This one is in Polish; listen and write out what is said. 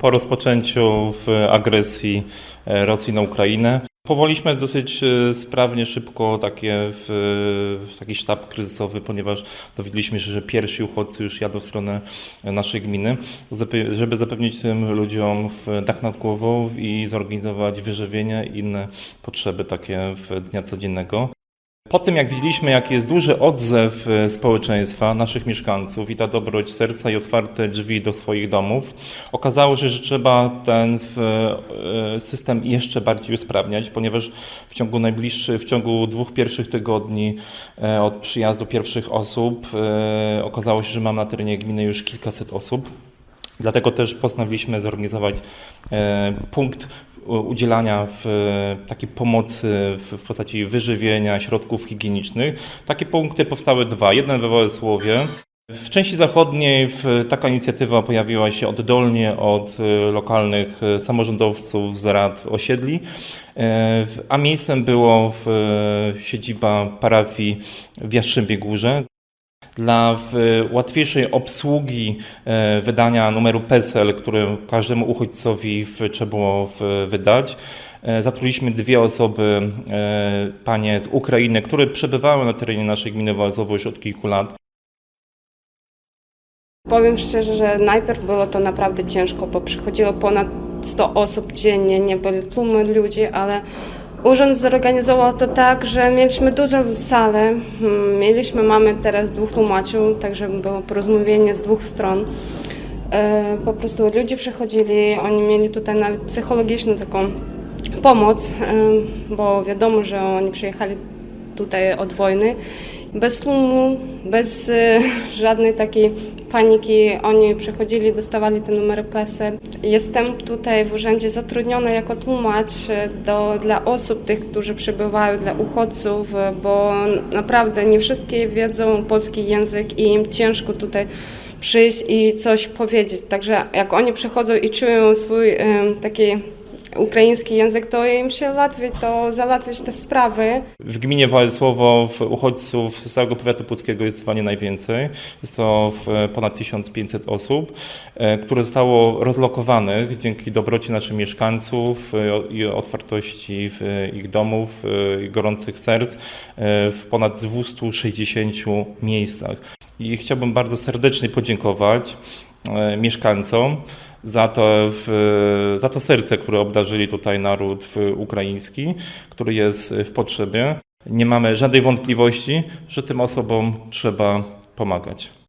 po rozpoczęciu agresji e, Rosji na Ukrainę. Powołaliśmy dosyć e, sprawnie, szybko takie taki sztab kryzysowy, ponieważ dowiedzieliśmy się, że pierwsi uchodźcy już jadą w stronę naszej gminy, żeby zapewnić tym ludziom dach nad głową i zorganizować wyżywienie i inne potrzeby takie dnia codziennego. Po tym, jak widzieliśmy, jaki jest duży odzew e, społeczeństwa, naszych mieszkańców i ta dobroć serca i otwarte drzwi do swoich domów, okazało się, że trzeba ten w, e, system jeszcze bardziej usprawniać, ponieważ w ciągu najbliższych, w ciągu dwóch pierwszych tygodni e, od przyjazdu pierwszych osób e, okazało się, że mam na terenie gminy już kilkaset osób. Dlatego też postanowiliśmy zorganizować e, punkt udzielania w, takiej pomocy w, postaci wyżywienia, środków higienicznych. Takie punkty powstały dwa. Jeden we Władysławie. W części zachodniej taka inicjatywa pojawiła się oddolnie od e, lokalnych e, samorządowców z rad osiedli, a miejscem było siedziba parafii w Jastrzębie Górze. Dla łatwiejszej obsługi e, wydania numeru PESEL, który każdemu uchodźcowi trzeba było wydać, e, zatrudniliśmy dwie osoby, e, panie z Ukrainy, które przebywały na terenie naszej gminy Wałęsowo już od kilku lat. Powiem szczerze, że najpierw było to naprawdę ciężko, bo przychodziło ponad 100 osób dziennie, nie były tłumy ludzi, ale urząd zorganizował to tak, że mieliśmy dużą salę, mm, mieliśmy, mamy teraz dwóch tłumaczy, także było porozumienie z dwóch stron. E, Po prostu ludzie przychodzili, oni mieli tutaj nawet psychologiczną taką pomoc, e, bo wiadomo, że oni przyjechali tutaj od wojny. Bez tłumu, bez e, żadnej takiej paniki, oni przychodzili, dostawali te numery PESEL. Jestem tutaj w urzędzie zatrudniona jako tłumacz e, do, dla osób tych, którzy przybywają, dla uchodźców, e, bo naprawdę nie wszystkie wiedzą polski język i im ciężko tutaj przyjść i coś powiedzieć. Także jak oni przychodzą i czują swój taki ukraiński język, to im się łatwiej to załatwić te sprawy. W gminie Wałęsłowo w uchodźców z całego powiatu puckiego jest zdecydowanie najwięcej. Jest to w ponad 1500 osób, e, które zostało rozlokowanych dzięki dobroci naszych mieszkańców e, i otwartości ich domów e, gorących serc e, w ponad 260 miejscach. I chciałbym bardzo serdecznie podziękować e, mieszkańcom za to, w, za to serce, które obdarzyli tutaj naród ukraiński, który jest w potrzebie. Nie mamy żadnej wątpliwości, że tym osobom trzeba pomagać.